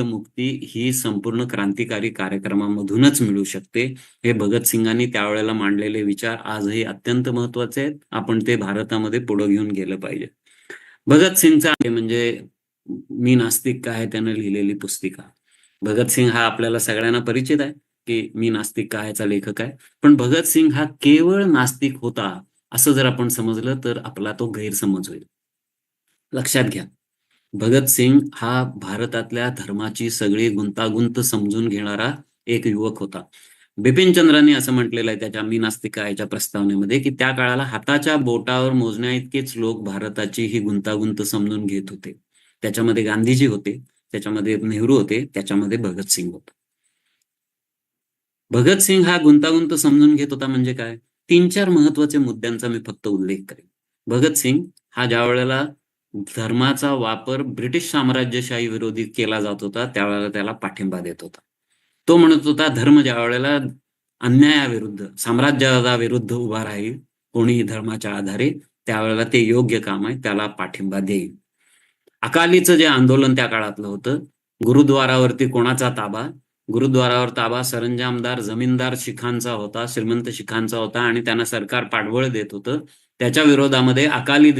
मुक्ती ही संपूर्ण क्रांतिकारी कार्यक्रमामधूनच मिळू शकते. हे भगतसिंगांनी त्यावेळेला मांडलेले विचार आजही अत्यंत महत्त्वाचे आहेत. आपण ते भारतामध्ये पुढे घेऊन गेलं पाहिजे. भगतसिंगचा म्हणजे मी नास्तिक काय त्यानं लिहिलेली पुस्तिका. भगतसिंग हा आपल्याला सगळ्यांना परिचित आहे की मी नास्तिक कायचा लेखक आहे. पण भगतसिंग हा केवळ नास्तिक होता असं जर आपण समजलं तर आपला तो गैरसमज होईल. लक्षात घ्या. भगतसिंग हा भारतातल्या धर्माची सगळी गुंतागुंत समजून घेणारा एक युवक होता. बिपिन चंद्रांनी असं म्हटलेलं आहे त्याच्या मी नास्तिका याच्या प्रस्तावनेमध्ये की त्या काळाला हाताच्या बोटावर मोजण्या इतकेच लोक भारताची ही गुंतागुंत समजून घेत होते. त्याच्यामध्ये गांधीजी होते त्याच्यामध्ये नेहरू होते त्याच्यामध्ये भगतसिंग होता. भगतसिंग हा गुंतागुंत समजून घेत होता म्हणजे काय? तीन चार महत्त्वाचे मुद्द्यांचा मी फक्त उल्लेख करेन. भगतसिंग हा ज्या वेळेला धर्माचा वापर ब्रिटिश साम्राज्यशाही विरोधी केला जात होता त्यावेळेला त्याला पाठिंबा देत होता. तो म्हणत होता धर्म ज्या वेळेला अन्यायाविरुद्ध साम्राज्याविरुद्ध उभा राहील कोणीही धर्माच्या आधारे त्यावेळेला ते योग्य काम आहे त्याला पाठिंबा देईल. अकालीचं जे आंदोलन त्या काळातलं होतं गुरुद्वारावरती कोणाचा ताबा? गुरुद्वारावर ताबा सरंजामदार जमीनदार शिखांचा होता श्रीमंत शिखांचा होता आणि त्यांना सरकार पाठबळ देत होतं. त्याच्या विरोधामध्ये अकाली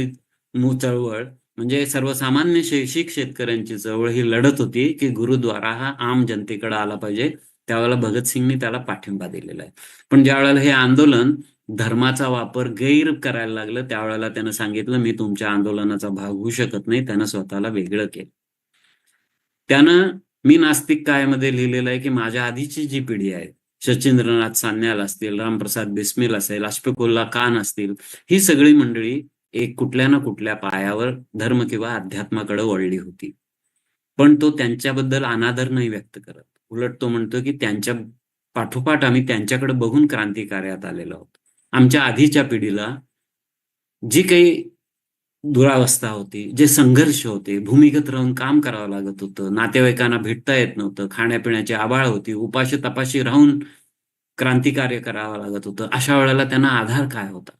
चळवळ म्हणजे सर्वसामान्य शैक्षिक शेतकऱ्यांची चळवळ ही लढत होती की गुरुद्वारा हा आम जनतेकडे आला पाहिजे. त्यावेळेला भगतसिंगनी त्याला पाठिंबा दिलेला आहे. पण ज्या वेळेला हे आंदोलन धर्माचा वापर गैर करायला लागलं त्यावेळेला त्यानं सांगितलं मी तुमच्या आंदोलनाचा भाग होऊ शकत नाही. त्यानं स्वतःला वेगळं केलं. त्यानं मी नास्तिक कायमध्ये लिहिलेलं आहे की माझ्या आधीची जी पिढी आहे सचिंद्रनाथ सान्याल असतील रामप्रसाद बिस्मिल असेल अश्फकुल्ला खान असतील ही सगळी मंडळी एक कुठल्या ना कुठल्या पायावर धर्म किंवा अध्यात्माकडे वळली होती. पण तो त्यांच्याबद्दल अनादर नाही व्यक्त करत. उलट तो म्हणतो की त्यांच्या पाठोपाठ आम्ही त्यांच्याकडे बघून क्रांतिकार्यात आलेलो आहोत. आमच्या आधीच्या पिढीला जी काही दुरावस्था होती जे संघर्ष होते भूमिगत राहून काम करावं लागत होतं नातेवाईकांना भेटता येत नव्हतं खाण्यापिण्याची आबाळ होती उपाशी तपाशी राहून क्रांतिकार्य करावं लागत होतं अशा वेळेला त्यांना आधार काय होता?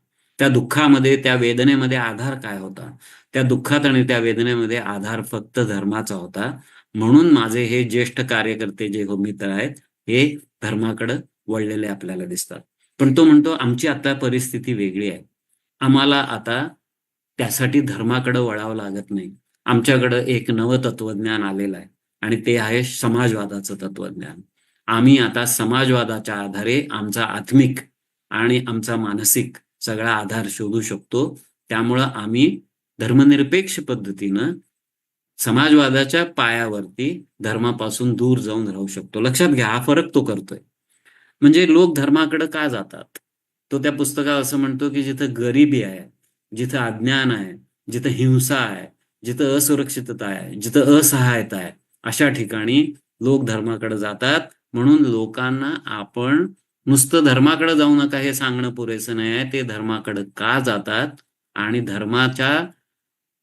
त्या दुःखामध्ये त्या वेदनेमध्ये आधार काय होता? त्या दुःखात आणि त्या वेदनेमध्ये आधार फक्त धर्माचा होता. म्हणून माझे हे ज्येष्ठ कार्यकर्ते जे हो मित्र आहेत हे धर्माकडे वळलेले आपल्याला दिसतात. पण तो म्हणतो आमची आता परिस्थिती वेगळी आहे. आम्हाला आता त्यासाठी धर्माकडे वळावं लागत नाही. आमच्याकडं एक नवं तत्वज्ञान आलेलं आहे आणि ते आहे समाजवादाचं तत्वज्ञान. आम्ही आता समाजवादाच्या आधारे आमचा आत्मिक आणि आमचा मानसिक सगळा आधार शोधू शकतो. त्यामुळं आम्ही धर्मनिरपेक्ष पद्धतीनं समाजवादाच्या पायावरती धर्मापासून दूर जाऊन राहू शकतो. लक्षात घ्या हा फरक तो करतोय. म्हणजे लोक धर्माकडे का जातात? तो त्या पुस्तकात असं म्हणतो की जिथं गरिबी आहे जिथं अज्ञान आहे जिथं हिंसा आहे जिथं असुरक्षितता आहे जिथं असहायता आहे अशा ठिकाणी लोक धर्माकडे जातात. म्हणून लोकांना आपण नुसतं धर्माकडे जाऊ नका हे सांगणं पुरेसं नाही आहे. ते धर्माकडे का जातात आणि धर्माच्या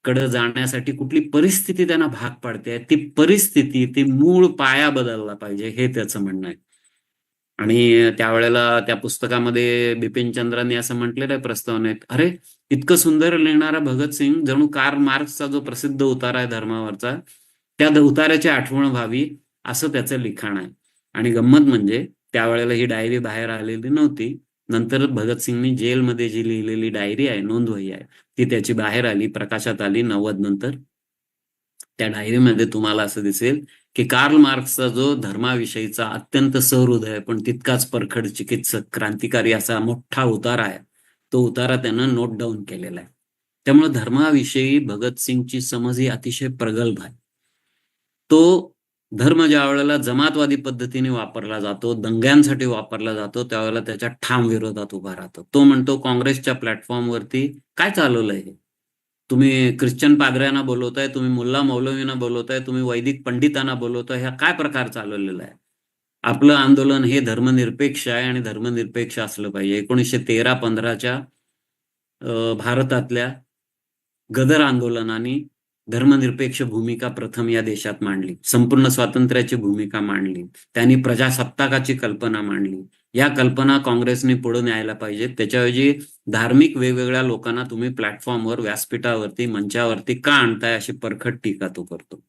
कडे जाण्यासाठी कुठली परिस्थिती त्यांना भाग पाडते ती परिस्थिती ती मूळ पाया बदलला पाहिजे हे त्याचं म्हणणं आहे. आणि त्यावेळेला त्या पुस्तकामध्ये बिपिन चंद्रांनी असं म्हटलेलं आहे प्रस्तावनेत अरे इतकं सुंदर लिहिणारा भगतसिंग जणू कार मार्क्सचा जो प्रसिद्ध उतारा आहे धर्मावरचा त्या उताऱ्याची आठवण व्हावी असं त्याचं लिखाण आहे. आणि गंमत म्हणजे त्यावेळेला ही डायरी बाहेर आलेली नव्हती. नंतर भगतसिंगनी जेलमध्ये जी लिहिलेली डायरी आहे नोंदवही आहे ती त्याची बाहेर आली प्रकाशात आली नव्वद नंतर. त्या डायरीमध्ये तुम्हाला असं दिसेल की कार्ल मार्क्सचा जो धर्माविषयीचा अत्यंत सहृदय पण तितकाच परखड चिकित्सक क्रांतिकारी असा मोठा उतारा आहे तो उतारा त्यानं नोट डाऊन केलेला आहे. त्यामुळे धर्माविषयी भगतसिंगची समज ही अतिशय प्रगल्भ आहे. तो धर्म ज्या वेळेला जमातवादी पद्धतीने वापरला जातो दंग्यांसाठी वापरला जातो त्यावेळेला त्याच्या ठाम विरोधात उभा राहतो. तो म्हणतो काँग्रेसच्या प्लॅटफॉर्मवरती काय चालवलंय हे? तुम्ही ख्रिश्चन पागऱ्यांना बोलवताय तुम्ही मुल्ला मौलवींना बोलवताय तुम्ही वैदिक पंडितांना बोलवताय ह्या काय प्रकार चालवलेला आहे? आपलं आंदोलन हे धर्मनिरपेक्ष आहे आणि धर्मनिरपेक्ष असलं पाहिजे. एकोणीसशे तेरा पंधराच्या भारतातल्या गदर आंदोलनाने धर्मनिरपेक्ष भूमिका प्रथम या देशात मांडली. संपूर्ण स्वातंत्र्याची भूमिका मांडली. त्यांनी प्रजासत्ताकाची कल्पना मांडली. या कल्पना काँग्रेसने पुढे न्यायला पाहिजे. त्याच्याऐवजी धार्मिक वेगवेगळ्या लोकांना तुम्ही प्लॅटफॉर्मवर व्यासपीठावरती मंचावरती का आणताय अशी परखट टीका तो करतो.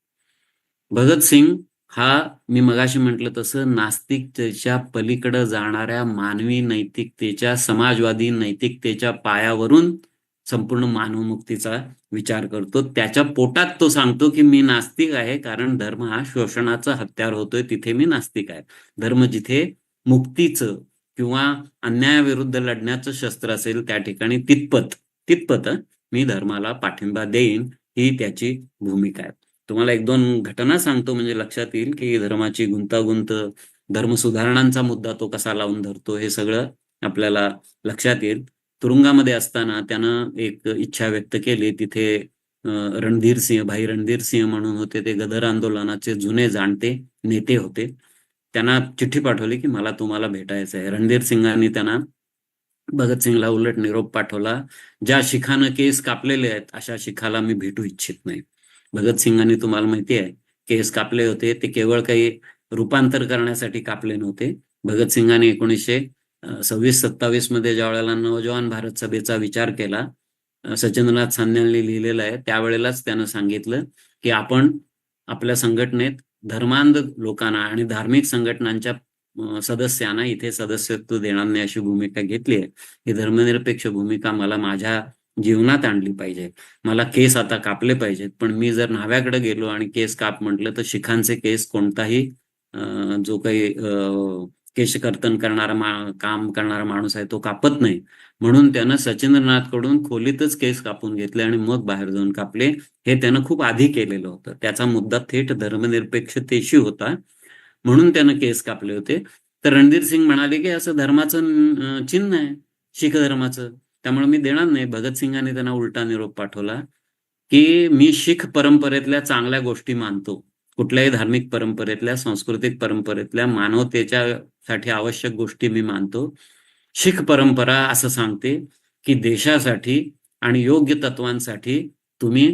भगतसिंग हा मी मगाशी म्हटलं तसं नास्तिकतेच्या पलीकडे जाणाऱ्या मानवी नैतिकतेच्या समाजवादी नैतिकतेच्या पायावरून संपूर्ण मानवमुक्तीचा विचार करतो. त्याच्या पोटात तो सांगतो की मी नास्तिक आहे कारण धर्म हा शोषणाचा हत्यार होतोय तिथे मी नास्तिक आहे. धर्म जिथे मुक्तीचं किंवा अन्यायाविरुद्ध लढण्याचं शस्त्र असेल त्या ठिकाणी तितपत तितपत मी धर्माला पाठिंबा देईन ही त्याची भूमिका आहे. तुम्हाला एक दोन घटना सांगतो म्हणजे लक्षात येईल की धर्माची गुंतागुंत धर्म सुधारणांचा मुद्दा तो कसा लावून धरतो हे सगळं आपल्याला लक्षात येईल. तुरुंगामध्ये असताना त्यानं एक इच्छा व्यक्त केली. तिथे रणधीर सिंह भाई रणधीर सिंह म्हणून होते ते गदर आंदोलनाचे जुने जाणते नेते होते. त्यांना चिठ्ठी पाठवली की मला तुम्हाला भेटायचं आहे. रणधीर सिंगांनी त्यांना भगतसिंगला उलट निरोप पाठवला ज्या शिखानं केस कापलेले आहेत अशा शिखाला मी भेटू इच्छित नाही. भगतसिंगांनी तुम्हाला माहिती आहे केस कापले होते. ते केवळ काही रूपांतर करण्यासाठी कापले नव्हते. भगतसिंगांनी एकोणीसशे सव्वीस सत्तावीसमध्ये ज्या वेळेला नवजवान भारत सभेचा विचार केला सचिंद्रनाथ सान्यांनी लिहिलेलं आहे त्यावेळेलाच त्यानं सांगितलं की आपण आपल्या संघटनेत धर्मांध लोकांना आणि धार्मिक संघटनांच्या सदस्यांना इथे सदस्यत्व देणार नाही अशी भूमिका घेतली आहे. ही धर्मनिरपेक्ष भूमिका मला माझ्या जीवनात आणली पाहिजे. मला केस आता कापले पाहिजेत. पण मी जर न्हाव्याकडे गेलो आणि केस काप म्हटलं तर शिखांचे केस कोणताही जो काही केशकर्तन करणारा मा काम करणारा माणूस आहे तो कापत नाही. म्हणून त्यानं सचिंद्रनाथकडून खोलीतच केस कापून घेतले आणि मग बाहेर जाऊन कापले. हे त्यानं खूप आधी केलेलं होतं. त्याचा मुद्दा थेट धर्मनिरपेक्षतेशी होता. म्हणून त्यानं केस कापले होते. तर रणधीर सिंग म्हणाले की असं धर्माचं चिन्ह आहे. शीख धर्माचं. त्यामुळे मी देणार नाही. भगतसिंगाने त्यांना उलटा निरोप पाठवला की मी शीख परंपरेतल्या चांगल्या गोष्टी मानतो. कुठल्याही धार्मिक परंपरेतल्या सांस्कृतिक परंपरेतल्या मानवतेच्या साठी आवश्यक गोष्टी मी मानतो. शीख परंपरा असं सांगते की देशासाठी आणि योग्य तत्वांसाठी तुम्ही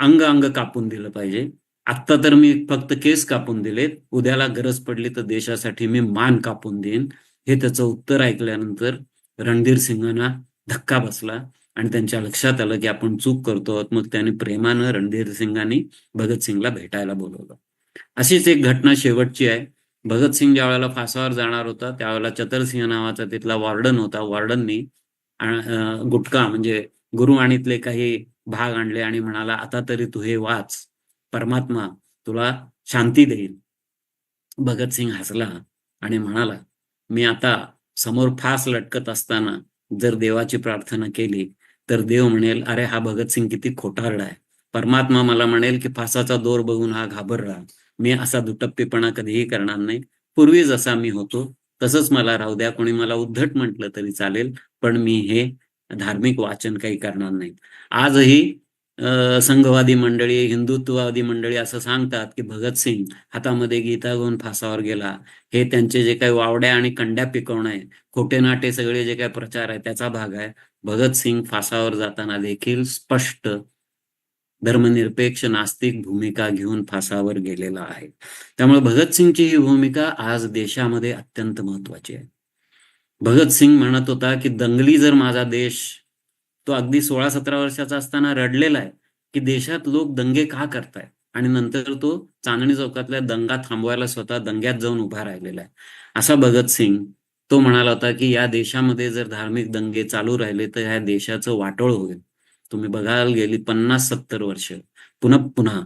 अंग अंग कापून दिलं पाहिजे. आत्ता तर मी फक्त केस कापून दिलेत. उद्याला गरज पडली तर देशासाठी मी मान कापून देईन. हे त्याचं उत्तर ऐकल्यानंतर रणधीर सिंगांना धक्का बसला. आणि त्यांच्या लक्षात आलं की आपण चूक करतो मग त्याने प्रेमानं रणधीर सिंगांनी भगतसिंगला भेटायला बोलवलं. अशीच एक घटना शेवटची आहे. भगतसिंग ज्या वेळेला फासावर जाणार होता त्यावेळेला चतरसिंह नावाचा तिथला वॉर्डन होता. वॉर्डननी गुटका म्हणजे गुरुवाणीतले काही भाग आणले आणि म्हणाला आता तरी तू हे वाच. परमात्मा तुला शांती देईल. भगतसिंग हसला आणि म्हणाला मी आता समोर फास लटकत असताना जर देवाची प्रार्थना केली तर देव म्हणेल अरे हा भगतसिंग किती खोटारडा आहे. परमात्मा मला म्हणेल की फासाचा दोर बघून हा घाबरला. मी असा दुटप्पीपणा कधीही करणार नाही. पूर्वी जसा मी होतो तसंच मला राहू द्या. कोणी मला उद्धट म्हटलं तरी चालेल पण मी हे धार्मिक वाचन काही करणार नाही आजही संघवादी मंडळी हिंदुत्ववादी मंडळी असं सांगतात की भगतसिंग हातामध्ये गीता घेऊन फासावर गेला. हे त्यांचे जे काही वावड्या आणि कंड्या पिकवणं आहे खोटे नाटे सगळे जे काही प्रचार आहे त्याचा भाग आहे. भगतसिंग फासावर जाताना देखील स्पष्ट धर्मनिरपेक्ष नास्तिक भूमिका घेऊन फासावर गेलेला आहे. त्यामुळे भगतसिंगची ही भूमिका आज देशामध्ये अत्यंत महत्वाची आहे. भगतसिंग म्हणत होता की दंगली जर माझा देश तो अगदी सोळा सतरा वर्षाचा असताना रडलेला आहे की देशात लोक दंगे का करतायत? आणि नंतर तो चांदणी चौकातल्या दंगा थांबवायला स्वतः दंग्यात जाऊन उभा राहिलेला आहे. असा भगतसिंग तो म्हणाला होता की या देशामध्ये जर धार्मिक दंगे चालू राहिले तर ह्या देशाचं वाटोळ होईल. तुम्ही बघायला गेली पन्नास सत्तर वर्ष. पुन्हा पुन्हा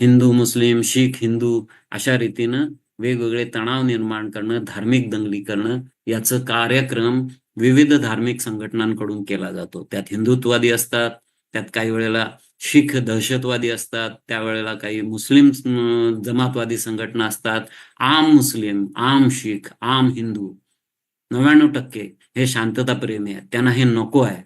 हिंदू मुस्लिम शीख हिंदू अशा रीतीनं वेगवेगळे तणाव निर्माण करणं धार्मिक दंगली करणं याचं कार्यक्रम विविध धार्मिक संघटनांकडून केला जातो. त्यात हिंदुत्ववादी असतात त्यात काही वेळेला शीख दहशतवादी असतात त्यावेळेला काही मुस्लिम जमातवादी संघटना असतात. आम मुस्लिम आम शीख आम हिंदू नव्याण्णव टक्के हे शांतता प्रेमी आहेत. त्यांना हे नको आहे.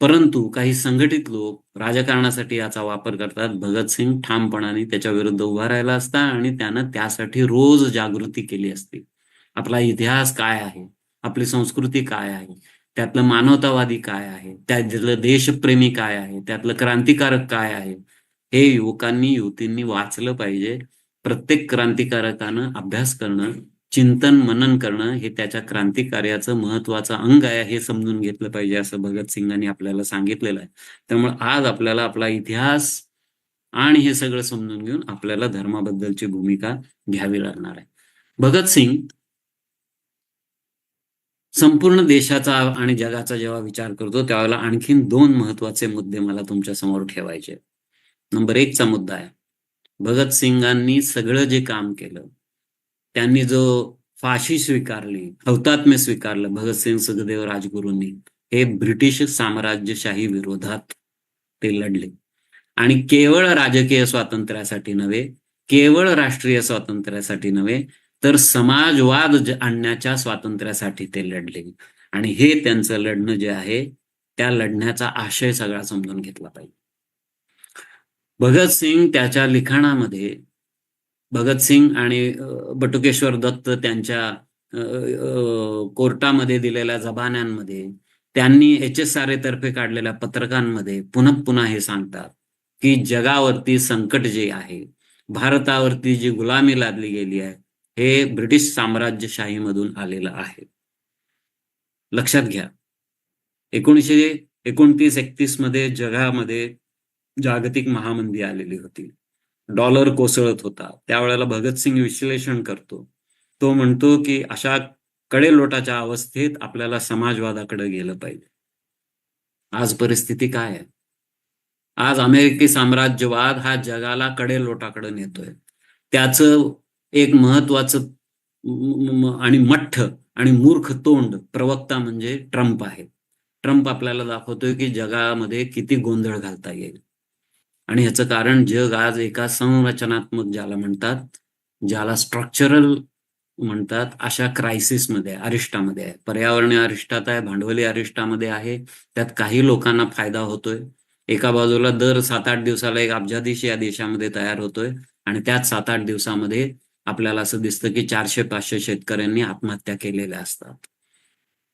परंतु काही संघटित लोक राजकारणासाठी याचा वापर करतात. भगतसिंग ठामपणाने त्याच्या विरुद्ध उभा राहिला असता आणि त्यानं त्यासाठी रोज जागृती केली असती. आपला इतिहास काय आहे? आपली संस्कृती काय आहे? त्यातलं मानवतावादी काय आहे? त्यातलं देशप्रेमी काय आहे? त्यातलं क्रांतिकारक काय आहे? हे युवकांनी युवतींनी वाचलं पाहिजे. प्रत्येक क्रांतिकारकानं अभ्यास करणं चिंतन मनन करणं हे त्याच्या क्रांतिकार्याचं महत्वाचं अंग आहे हे समजून घेतलं पाहिजे असं भगतसिंगांनी आपल्याला सांगितलेलं आहे. त्यामुळे आज आपल्याला आपला इतिहास आणि हे सगळं समजून घेऊन आपल्याला धर्माबद्दलची भूमिका घ्यावी लागणार आहे. भगतसिंग संपूर्ण देशाचा आणि जगाचा जेव्हा विचार करतो त्यावेळेला आणखीन दोन महत्त्वाचे मुद्दे मला तुमच्यासमोर ठेवायचे नंबर एकचा मुद्दा आहे भगतसिंगांनी सगळं जे काम केलं त्यांनी जो फाशी स्वीकारली हौतात्म्य स्वीकारलं भगतसिंग सुखदेव राजगुरूंनी हे ब्रिटिश साम्राज्यशाही विरोधात ते लढले. आणि केवळ राजकीय स्वातंत्र्यासाठी नव्हे केवळ राष्ट्रीय स्वातंत्र्यासाठी नव्हे तर समाजवाद आणण्याच्या स्वातंत्र्यासाठी ते लढले. आणि हे त्यांचं लढणं जे आहे त्या लढण्याचा आशय सगळा समजून घेतला पाहिजे. भगतसिंग त्याच्या लिखाणामध्ये भगतसिंग आणि बटुकेश्वर दत्त त्यांच्या कोर्टामध्ये दिलेल्या जबान्यांमध्ये त्यांनी एच एस आर ए तर्फे काढलेल्या पत्रकांमध्ये पुन्हा पुन्हा हे सांगतात की जगावरती संकट जे आहे भारतावरती जी गुलामी लादली गेली आहे हे ब्रिटिश साम्राज्यशाहीमधून आलेलं आहे. लक्षात घ्या. एकोणीशे एकोणतीस एकतीसमध्ये जगामध्ये जागतिक महामंदी आलेली होती. डॉलर कोसळत होता. त्यावेळेला भगतसिंग विश्लेषण करतो. तो म्हणतो की अशा कडेलोटाच्या अवस्थेत आपल्याला समाजवादाकडे गेलं पाहिजे. आज परिस्थिती काय आहे? आज अमेरिकी साम्राज्यवाद हा जगाला कडेलोटाकडे नेतोय. त्याचं एक महत्वाचं आणि मठ्ठ आणि मूर्ख तोंड प्रवक्ता म्हणजे ट्रम्प आहे ट्रम्प आपल्याला दाखवतोय की जगामध्ये किती गोंधळ घालता येईल. आणि ह्याचं कारण जग आज एका संरचनात्मक ज्याला म्हणतात ज्याला स्ट्रक्चरल म्हणतात अशा क्रायसिसमध्ये अरिष्टामध्ये आहे. पर्यावरणीय अरिष्टात आहे भांडवली अरिष्टामध्ये आहे. त्यात काही लोकांना फायदा होतोय. एका बाजूला दर सात आठ दिवसाला एक अब्जाधीश या देशामध्ये तयार होतोय आणि त्याच सात आठ दिवसामध्ये आपल्याला असं दिसतं की चारशे पाचशे शेतकऱ्यांनी आत्महत्या केलेल्या असतात.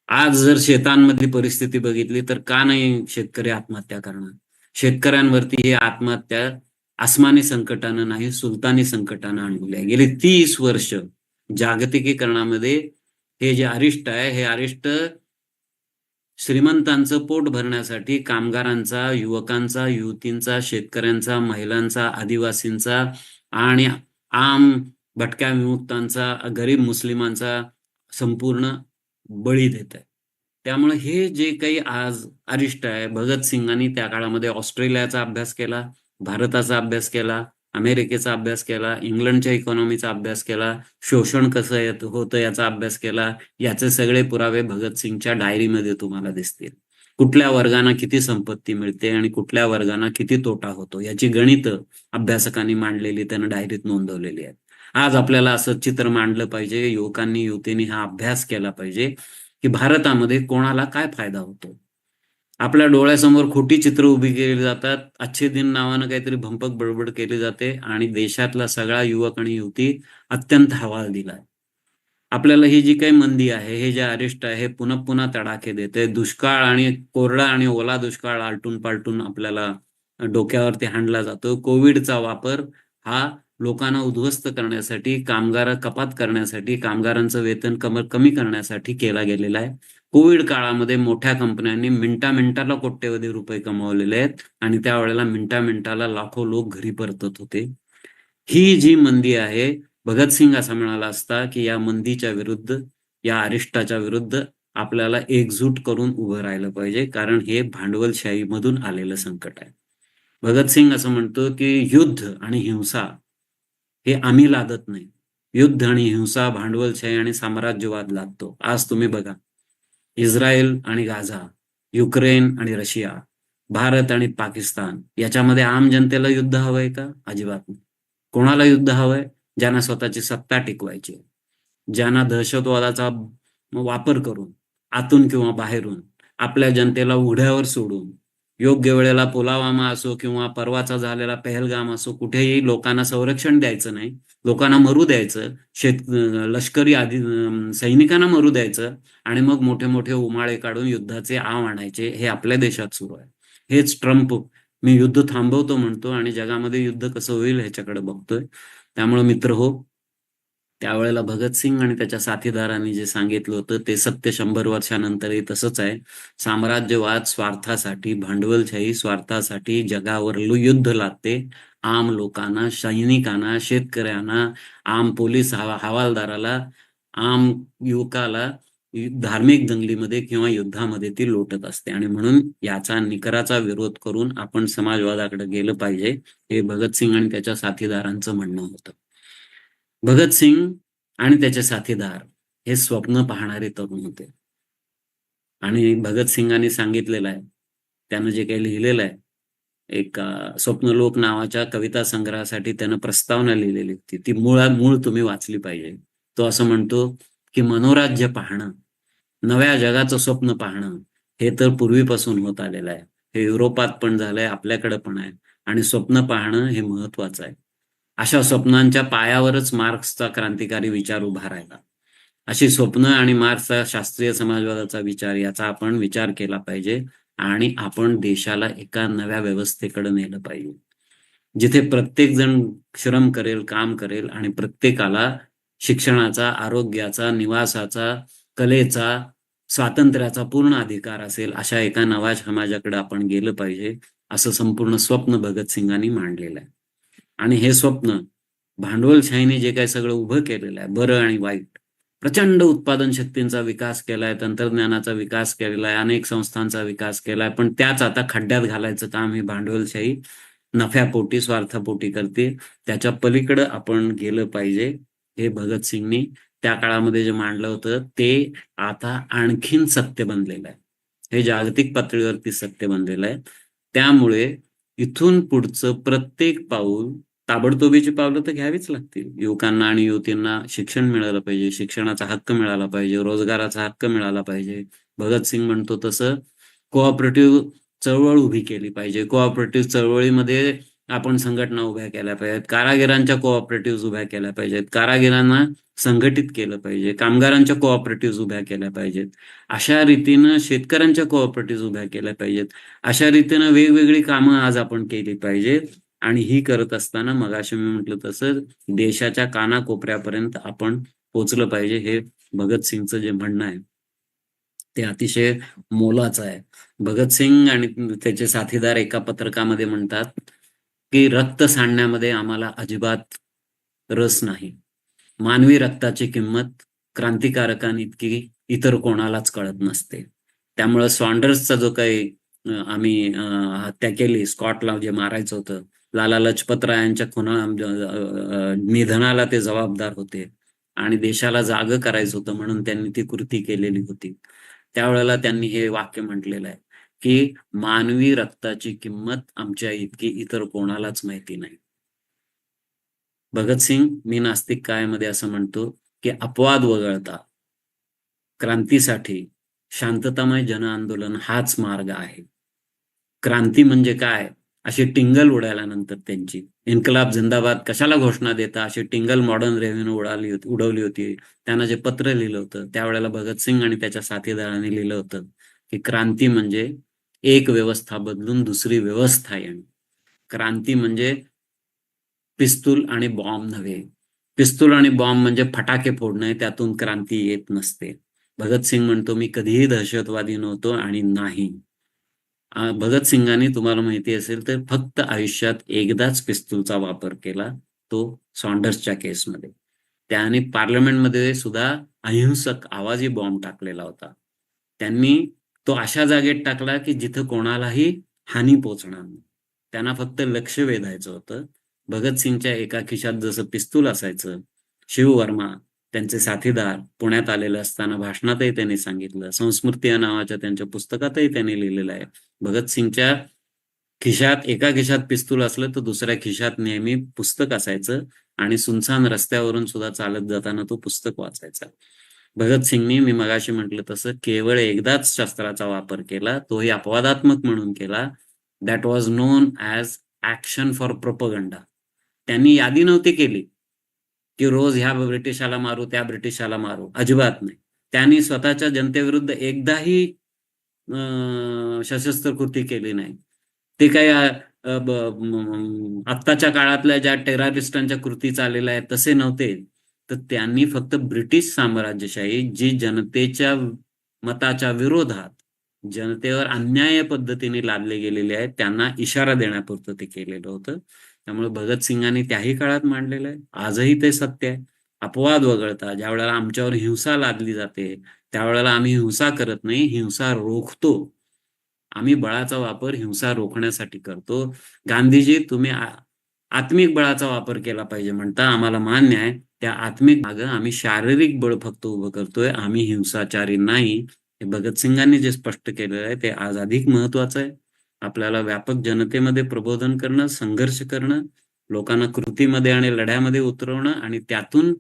आज जर शेतांमधली परिस्थिती बघितली तर का नाही शेतकरी आत्महत्या करणार? शेतकऱ्यांवरती ही आत्महत्या आसमानी संकटानं नाही सुलतानी संकटानं आणलेली आहे. गेली तीस वर्ष जागतिकीकरणामध्ये हे जे अरिष्ट आहे हे अरिष्ट श्रीमंतांचं पोट भरण्यासाठी कामगारांचा युवकांचा युवतींचा शेतकऱ्यांचा महिलांचा आदिवासींचा आणि आम भटक्या विमुक्तांचा गरीब मुस्लिमांचा संपूर्ण बळी देत आहे. त्यामुळे हे जे काही आज अरिष्ट आहे भगतसिंगांनी त्या काळामध्ये ऑस्ट्रेलियाचा अभ्यास केला भारताचा अभ्यास केला अमेरिकेचा अभ्यास केला इंग्लंडच्या इकॉनॉमीचा अभ्यास केला शोषण कसं येत होतं याचा अभ्यास केला याचे सगळे पुरावे भगतसिंगच्या डायरीमध्ये तुम्हाला दिसतील. कुठल्या वर्गांना किती संपत्ती मिळते आणि कुठल्या वर्गांना किती तोटा होतो याची गणित अभ्यासकांनी मांडलेली त्यानं डायरीत नोंदवलेली आहेत. आज आपल्याला असं चित्र मांडलं पाहिजे युवकांनी युवतींनी हा अभ्यास केला पाहिजे की भारतामध्ये कोणाला काय फायदा होतो? आपल्या डोळ्यासमोर खोटी चित्र उभी केली जातात अच्छे दिन नावानं काहीतरी भंपक बडबड केली जाते आणि देशातला सगळा युवक आणि युवती अत्यंत हवाल दिलाय आपल्याला ही जी काही मंदी आहे हे जे अरिष्ट आहे हे पुन्हा पुन्हा तडाखे देते. दुष्काळ आणि कोरडा आणि ओला दुष्काळ आलटून पालटून आपल्याला डोक्यावरती हांडला जातो. कोविडचा वापर हा लोकांना उद्ध्वस्त करण्यासाठी कामगार कपात करण्यासाठी कामगारांचं वेतन कमर कमी करण्यासाठी केला गेलेला आहे. कोविड काळामध्ये मोठ्या कंपन्यांनी मिनटा मिनटाला कोट्यवधी रुपये कमावलेले आहेत आणि त्यावेळेला मिनटा मिनटाला लाखो लोक घरी परतत होते. ही जी मंदी आहे भगतसिंग असा म्हणाला असता की या मंदीच्या विरुद्ध या अरिष्टाच्या विरुद्ध आपल्याला एकजूट करून उभं राहिलं पाहिजे कारण हे भांडवलशाही मधून आलेलं संकट आहे. भगतसिंग असं म्हणतो की युद्ध आणि हिंसा हे आम्ही लादत नाही. युद्ध आणि हिंसा भांडवलशाही आणि साम्राज्यवाद लादतो. आज तुम्ही बघा. इस्रायल आणि गाझा युक्रेन आणि रशिया भारत आणि पाकिस्तान याच्यामध्ये आम जनतेला युद्ध हवंय का? अजिबात नाही. कोणाला युद्ध हवंय? ज्यांना स्वतःची सत्ता टिकवायची ज्यांना दहशतवादाचा वापर करून आतून किंवा बाहेरून आपल्या जनतेला उघड्यावर सोडून योग्य वेळेला पुलावामा असो किंवा परवाचा झालेला पहलगाम असो कुठेही लोकांना संरक्षण द्यायचं नाही. लोकांना मरू द्यायचं. शेत लष्करी आधी सैनिकांना मरू द्यायचं. आणि मग मोठे मोठे उमाळे काढून युद्धाचे आव आणायचे. हे आपल्या देशात सुरू आहे. हेच ट्रम्प मी युद्ध थांबवतो म्हणतो आणि जगामध्ये युद्ध कसं होईल ह्याच्याकडे बघतोय. त्यामुळे मित्र हो त्यावेळेला भगतसिंग आणि त्याच्या साथीदारांनी जे सांगितलं होतं ते सत्य शंभर वर्षानंतरही तसंच आहे. साम्राज्यवाद स्वार्थासाठी भांडवलशाही स्वार्थासाठी जगावर युद्ध लागते आम लोकांना सैनिकांना शेतकऱ्यांना आम पोलीस हवा हवालदाराला आम युवकाला धार्मिक दंगलीमध्ये किंवा युद्धामध्ये ती लोटत असते. आणि म्हणून याचा निकराचा विरोध करून आपण समाजवादाकडे गेलं पाहिजे हे भगतसिंग आणि त्याच्या साथीदारांचं म्हणणं होतं. भगतसिंग आणि त्याचे साथीदार हे स्वप्न पाहणारे तरुण होते. आणि भगतसिंगांनी सांगितलेलं आहे त्यानं जे काही लिहिलेलं आहे एक स्वप्नलोक नावाच्या कविता संग्रहासाठी त्यानं प्रस्तावना लिहिलेली होती. ती मूळ मूळ तुम्ही वाचली पाहिजे. तो असं म्हणतो की मनोराज्य पाहणं नव्या जगाचं स्वप्न पाहणं हे तर पूर्वीपासून होत आलेलं आहे. हे युरोपात पण झालंय आपल्याकडे पण आहे. आणि स्वप्न पाहणं हे महत्वाचं आहे. अशा स्वप्नांच्या पायावरच मार्क्सचा क्रांतिकारी विचार उभा राहिला. अशी स्वप्न आणि मार्क्सचा शास्त्रीय समाजवादाचा विचार याचा आपण विचार केला पाहिजे आणि आपण देशाला एका नव्या व्यवस्थेकडे नेलं पाहिजे. जिथे प्रत्येक जण श्रम करेल काम करेल आणि प्रत्येकाला शिक्षणाचा आरोग्याचा निवासाचा कलेचा स्वातंत्र्याचा पूर्ण अधिकार असेल अशा एका नव्या समाजाकडे आपण गेलं पाहिजे असं संपूर्ण स्वप्न भगतसिंगांनी मांडलेलं आहे. आणि हे स्वप्न भांडवलशाहीने जे काही सगळं उभं केलेलं आहे बरं आणि वाईट प्रचंड उत्पादन शक्तींचा विकास केलाय तंत्रज्ञानाचा विकास केलेला आहे अनेक संस्थांचा विकास केलाय पण त्याच आता खड्ड्यात घालायचं काम ही भांडवलशाही नफ्यापोटी स्वार्थापोटी करते. त्याच्या पलीकडं आपण गेलं पाहिजे हे भगतसिंगनी त्या काळामध्ये जे मांडलं होतं ते आता आणखीन सत्य बनलेलं आहे. हे जागतिक पातळीवरती सत्य बनलेलं आहे. त्यामुळे इथून पुढचं प्रत्येक पाऊल ताबडतोबीची पावलं तर घ्यावीच लागतील. युवकांना आणि युवतींना शिक्षण मिळालं पाहिजे शिक्षणाचा हक्क मिळाला पाहिजे रोजगाराचा हक्क मिळाला पाहिजे. भगतसिंग म्हणतो तसं कोऑपरेटिव्ह चळवळ उभी केली पाहिजे. कोऑपरेटिव्ह चळवळीमध्ये आपण संघटना उभ्या केल्या पाहिजेत कारागिरांच्या कोऑपरेटिव्ह उभ्या केल्या पाहिजेत कारागिरांना संघटित केलं पाहिजे कामगारांच्या कोऑपरेटिव्ह उभ्या केल्या पाहिजेत. अशा रीतीनं शेतकऱ्यांच्या कोऑपरेटिव्ह उभ्या केल्या पाहिजेत. अशा रीतीनं वेगवेगळी कामं आज आपण केली पाहिजेत. आणि ही करत असताना मगाशी मी म्हटलं तसं देशाच्या कानाकोपऱ्यापर्यंत आपण पोचलं पाहिजे हे भगतसिंगचं जे म्हणणं आहे ते अतिशय मोलाचं आहे. भगतसिंग आणि त्याचे साथीदार एका पत्रकामध्ये म्हणतात की रक्त सांडण्यामध्ये आम्हाला अजिबात रस नाही. मानवी रक्ताची किंमत क्रांतिकारकांइतकी इतर कोणालाच कळत नसते. त्यामुळं स्वांडर्सचा जो काही आम्ही हत्या केली स्कॉटला जे मारायचं होतं लाला लजपत रायांच्या खुना निधनाला ते जबाबदार होते. आणि देशाला जाग करायचं होतं म्हणून त्यांनी ती कृती केलेली होती. त्यावेळेला त्यांनी हे वाक्य म्हटलेलं आहे की मानवी रक्ताची किंमत आमच्या इतकी इतर कोणालाच माहिती नाही. भगतसिंग मी नास्तिक कायमध्ये असं म्हणतो की अपवाद वगळता क्रांतीसाठी शांततामय जन आंदोलन हाच मार्ग आहे. क्रांती म्हणजे काय? अशी टिंगल उडाल्यानंतर त्यांची. इन्कलाब जिंदाबाद कशाला घोषणा देता? अशी टिंगल मॉडर्न रेव्हेन्यू उडाली होती उडवली होती. त्यांना जे पत्र लिहिलं होतं त्यावेळेला भगतसिंग आणि त्याच्या साथीदारांनी लिहिलं होतं की क्रांती म्हणजे एक व्यवस्था बदलून दुसरी व्यवस्था येणे. क्रांती म्हणजे पिस्तूल आणि बॉम्ब नव्हे. पिस्तूल आणि बॉम्ब म्हणजे फटाके फोडणे त्यातून क्रांती येत नसते. भगतसिंग म्हणतो मी कधीही दहशतवादी नव्हतो आणि नाही. भगतसिंगांनी तुम्हाला माहिती असेल तर फक्त आयुष्यात एकदाच पिस्तूलचा वापर केला तो सॉन्डर्सच्या केसमध्ये. त्याने पार्लमेंटमध्ये सुद्धा अहिंसक आवाजी बॉम्ब टाकलेला होता. त्यांनी तो अशा जागेत टाकला की जिथं कोणालाही हानी पोचणार नाही. त्यांना फक्त लक्ष वेधायचं होतं. भगतसिंगच्या एका खिशात जसं पिस्तूल असायचं शिववर्मा त्यांचे साथीदार पुण्यात आलेले असताना भाषणातही त्यांनी सांगितलं. संस्मृती या नावाच्या त्यांच्या पुस्तकातही त्यांनी लिहिलेलं आहे. भगतसिंगच्या खिशात एका खिशात पिस्तूल असलं तर दुसऱ्या खिशात नेहमी पुस्तक असायचं आणि सुनसान रस्त्यावरून सुद्धा चालत जाताना तो पुस्तक वाचायचा. भगतसिंगनी मी मगाशी म्हटलं तसं केवळ एकदाच शस्त्राचा वापर केला तोही अपवादात्मक म्हणून केला. That was known as action for propaganda त्यांनी यादी नव्हती केली. की रोज ह्या ब्रिटिशाला मारू त्या ब्रिटिशाला मारू. अजिबात नाही. त्यांनी स्वतःच्या जनतेविरुद्ध एकदाही सशस्त्र कृती केली नाही. ते काही आत्ताच्या काळातल्या ज्या टेररिस्टांच्या कृती चाललेल्या आहेत तसे नव्हते. तर त्यांनी फक्त ब्रिटिश साम्राज्यशाही जी जनतेच्या मताच्या विरोधात जनतेवर अन्याय पद्धतीने लादले गेलेले आहेत त्यांना इशारा देण्यापुरतं ते केलेलं होतं. त्यामुळे भगतसिंगांनी त्याही काळात मांडलेलं आहे. आजही ते सत्य आहे. अपवाद वगळता ज्या वेळेला आमच्यावर हिंसा लादली जाते त्यावेळेला आम्ही हिंसा करत नाही हिंसा रोखतो. आम्ही बळाचा वापर हिंसा रोखण्यासाठी करतो. गांधीजी तुम्ही आत्मिक बळाचा वापर केला पाहिजे म्हणता आम्हाला मान्य आहे. त्या आत्मिक भाग आम्ही शारीरिक बळ फक्त उभं करतोय आम्ही हिंसाचारी नाही. हे भगतसिंगांनी जे स्पष्ट केलेलं आहे ते आज अधिक महत्वाचं आहे. आपल्याला व्यापक जनतेमध्ये प्रबोधन करणं संघर्ष करणं लोकांना कृतीमध्ये आणि लढ्यामध्ये उतरवणं आणि त्यातून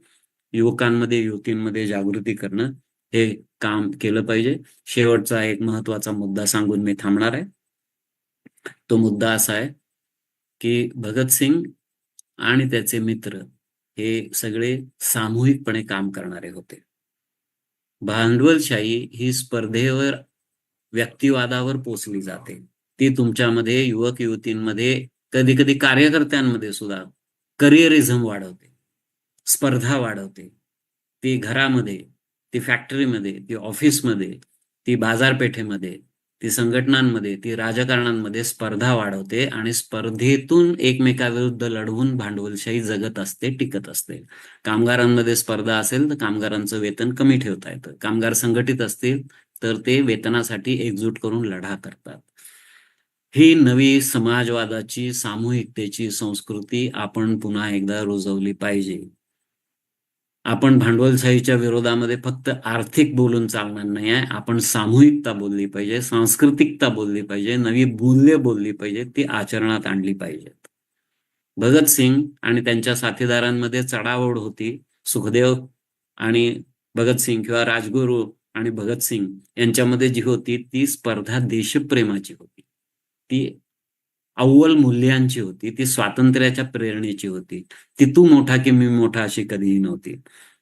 युवकांमध्ये युवतींमध्ये जागृती करणं हे काम केलं पाहिजे. शेवटचा एक महत्त्वाचा मुद्दा सांगून मी थांबणार आहे. तो मुद्दा असा आहे की भगतसिंग आणि त्याचे मित्र हे सगळे सामूहिकपणे काम करणारे होते. भांडवलशाही ही स्पर्धेवर व्यक्तिवादावर पोचली जाते. ती तुमच्यामध्ये युवक युवतींमध्ये कधी कधी कार्यकर्त्यांमध्ये सुद्धा करिअरिझम वाढवते स्पर्धा वाढवते. ती घरामध्ये ती फॅक्टरीमध्ये ती ऑफिसमध्ये ती बाजारपेठेमध्ये ती संघटनांमध्ये ती राजकारणांमध्ये स्पर्धा वाढवते आणि स्पर्धेतून एकमेकाविरुद्ध लढवून भांडवलशाही जगत असते टिकत असते. कामगारांमध्ये स्पर्धा असेल तर कामगारांचं वेतन कमी ठेवता येतं. कामगार संघटित असतील तर ते वेतनासाठी एकजूट करून लढा करतात. ही नवी समाजवादाची सामूहिकतेची संस्कृती आपण पुन्हा एकदा रुजवली पाहिजे. आपण भांडवलशाहीच्या विरोधामध्ये फक्त आर्थिक बोलून चालणार नाही आहे आपण सामूहिकता बोलली पाहिजे सांस्कृतिकता बोलली पाहिजे नवी मूल्य बोलली पाहिजे ती आचरणात आणली पाहिजेत. भगतसिंग आणि त्यांच्या साथीदारांमध्ये चढावड होती. सुखदेव आणि भगतसिंग किंवा राजगुरू आणि भगतसिंग यांच्यामध्ये जी होती ती स्पर्धा देशप्रेमाची होती. ती अव्वल मूल्यांची होती ती स्वातंत्र्याच्या प्रेरणेची होती. ती तू मोठा की मी मोठा अशी कधीही नव्हती.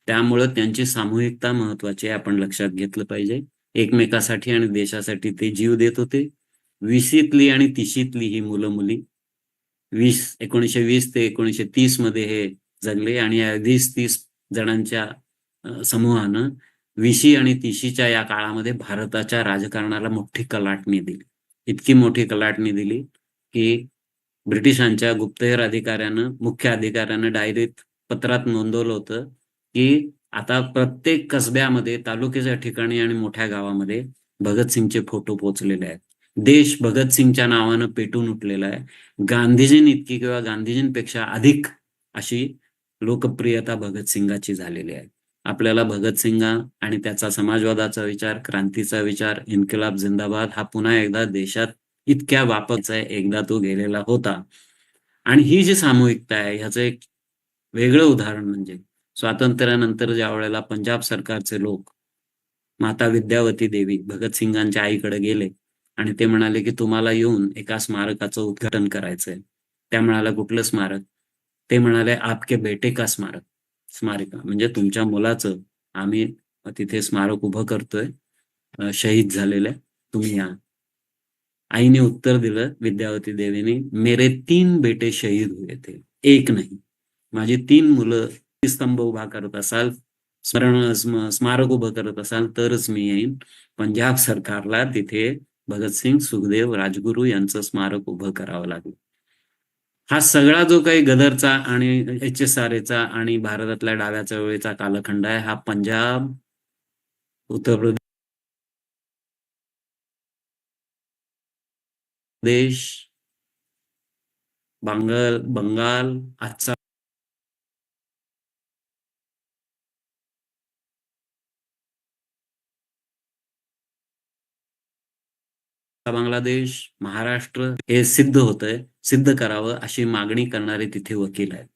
त्यामुळं त्यांची सामूहिकता महत्वाची आपण लक्षात घेतलं पाहिजे. एकमेकासाठी आणि देशासाठी ते जीव देत होते. विशीतली आणि तिशीतली ही मुलं मुली. वीस एकोणीशे वीस ते एकोणीशे तीसमध्ये हे जगले आणि या वीस तीस जणांच्या समूहानं विशी आणि तिशीच्या या काळामध्ये भारताच्या राजकारणाला मोठी कलाटणी दिली. इतकी मोठी कलाटणी दिली की ब्रिटिशांच्या गुप्तहेर अधिकाऱ्यानं मुख्य अधिकाऱ्यानं डायरीत पत्रात नोंदवलं होतं की आता प्रत्येक कसब्यामध्ये तालुक्याच्या ठिकाणी आणि मोठ्या गावामध्ये भगतसिंगचे फोटो पोचलेले आहेत. देश भगतसिंगच्या नावानं पेटून उठलेला आहे. गांधीजींइतकी किंवा गांधीजींपेक्षा अधिक अशी लोकप्रियता भगतसिंगाची झालेली आहे. आपल्याला भगतसिंगा आणि त्याचा समाजवादाचा विचार क्रांतीचा विचार इन्कलाब जिंदाबाद हा पुन्हा एकदा देशात इतक्या वापरचा आहे. एकदा तो गेलेला होता. आणि ही जी सामूहिकता आहे ह्याचं एक वेगळं उदाहरण म्हणजे स्वातंत्र्यानंतर ज्या वेळेला पंजाब सरकारचे लोक माता विद्यावती देवी भगतसिंगांच्या आईकडे गेले आणि ते म्हणाले की तुम्हाला येऊन एका स्मारकाचं उद्घाटन करायचंय. त्या म्हणाल्या कुठलं स्मारक? ते म्हणाले आपके बेटे का स्मारक. स्मारिका. म्हणजे तुमच्या मुलाचं आम्ही तिथे स्मारक उभं करतोय. शहीद झालेलं. तुम्ही या. आईने उत्तर दिलं विद्यावती देवीने मेरे तीन बेटे शहीद हुए थे. एक नाही. माझी तीन मुलं स्तंभ उभा करत असाल स्मरण स्मारक उभं करत असाल तरच मी येईन. पंजाब सरकारला तिथे भगतसिंग सुखदेव राजगुरू यांचं स्मारक उभं करावं लागलं. हा सगळा जो काही गदरचा आणि एच एस आर एचा आणि भारतातल्या डाव्या चळवळीचा कालखंड आहे हा पंजाब उत्तर प्रदेश बांगल बंगाल आजचा बांगलादेश महाराष्ट्र हे सिद्ध होतंय सिद्ध करावं अशी मागणी करणारे तिथे वकील आहेत.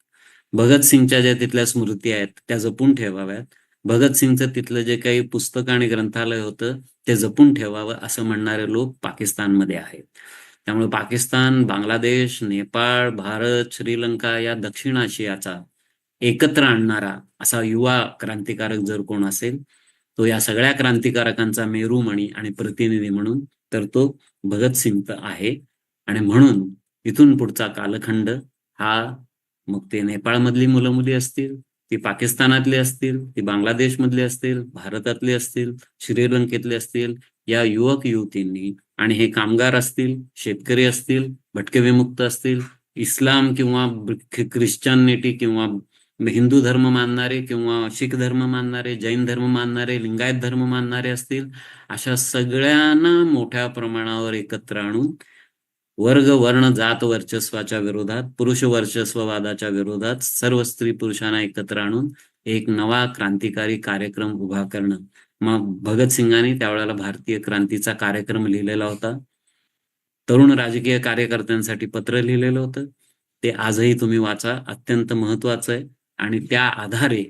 भगतसिंगच्या ज्या तिथल्या स्मृती आहेत त्या जपून ठेवाव्यात. भगतसिंगचं तिथलं जे काही पुस्तक आणि ग्रंथालय होतं ते जपून ठेवावं असं म्हणणारे लोक पाकिस्तानमध्ये आहेत. त्यामुळे पाकिस्तान बांगलादेश नेपाळ भारत श्रीलंका या दक्षिण आशियाचा एकत्र आणणारा असा युवा क्रांतिकारक जर कोण असेल तो या सगळ्या क्रांतिकारकांचा मेरुमणी आणि प्रतिनिधी म्हणून तर तो भगतसिंग तर आहे. आणि म्हणून इथून पुढचा कालखंड हा मग ते नेपाळमधली मुलं मुली असतील ती पाकिस्तानातली असतील ती बांगलादेशमधली असतील भारतातले असतील श्रीलंकेतले असतील या युवक युवतींनी आणि हे कामगार असतील शेतकरी असतील भटके विमुक्त असतील इस्लाम किंवा ख्रिश्चनिटी किंवा हिंदू धर्म मानणारे किंवा शीख धर्म मानणारे जैन धर्म मानणारे लिंगायत धर्म मानणारे असतील अशा सगळ्यांना मोठ्या प्रमाणावर एकत्र आणून वर्ग वर्ण जात वर्चस्वाच्या विरोधात पुरुष वर्चस्ववादाच्या विरोधात सर्व स्त्री पुरुषांना एकत्र आणून एक नवा क्रांतिकारी कार्यक्रम उभा करणं. मग भगतसिंगांनी त्यावेळेला भारतीय क्रांतीचा कार्यक्रम लिहिलेला होता. तरुण राजकीय कार्यकर्त्यांसाठी पत्र लिहिलेलं होतं. ते आजही तुम्ही वाचा. अत्यंत महत्वाचं आहे. आणि त्या आधारे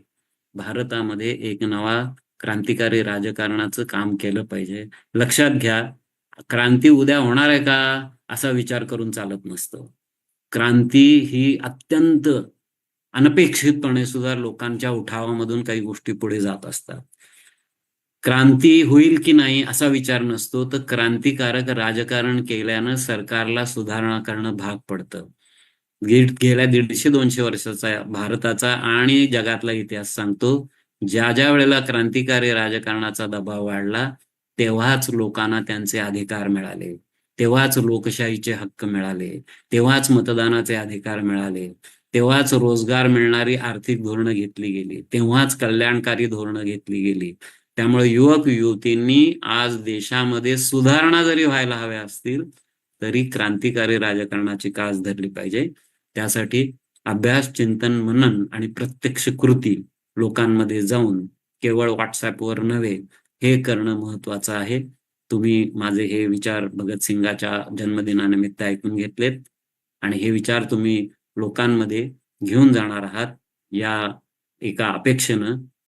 भारतामध्ये एक नवा क्रांतिकारी राजकारणाचं काम केलं पाहिजे. लक्षात घ्या क्रांती उद्या होणार आहे का? असा विचार करून चालत नसतं. क्रांती ही अत्यंत अनपेक्षितपणे सुद्धा लोकांच्या उठावामधून काही गोष्टी पुढे जात असतात. क्रांती होईल की नाही असा विचार नसतो तर क्रांतिकारक राजकारण केल्यानं सरकारला सुधारणा करणं भाग पडतं. गेल्या दीडशे दोनशे वर्षाचा भारताचा आणि जगातला इतिहास सांगतो. ज्या ज्या वेळेला क्रांतिकारी राजकारणाचा दबाव वाढला तेव्हाच लोकांना त्यांचे अधिकार मिळाले. तेव्हाच लोकशाहीचे हक्क मिळाले. तेव्हाच मतदानाचे अधिकार मिळाले. तेव्हाच रोजगार मिळणारी आर्थिक धोरणं घेतली गेली. तेव्हाच कल्याणकारी धोरणं घेतली गेली. त्यामुळे युवक युवतींनी आज देशामध्ये सुधारणा जरी व्हायला हव्या असतील तरी क्रांतिकारी राजकारणाची कास धरली पाहिजे. त्यासाठी अभ्यास चिंतन मनन आणि प्रत्यक्ष कृती लोकांमध्ये जाऊन केवळ व्हॉट्सॲपवर नव्हे हे करणं महत्वाचं आहे. तुम्ही माझे हे विचार भगतसिंगाच्या जन्मदिनानिमित्त ऐकून घेतलेत. आणि हे विचार तुम्ही लोकांमध्ये घेऊन जाणार आहात. या एका अपेक्षेनं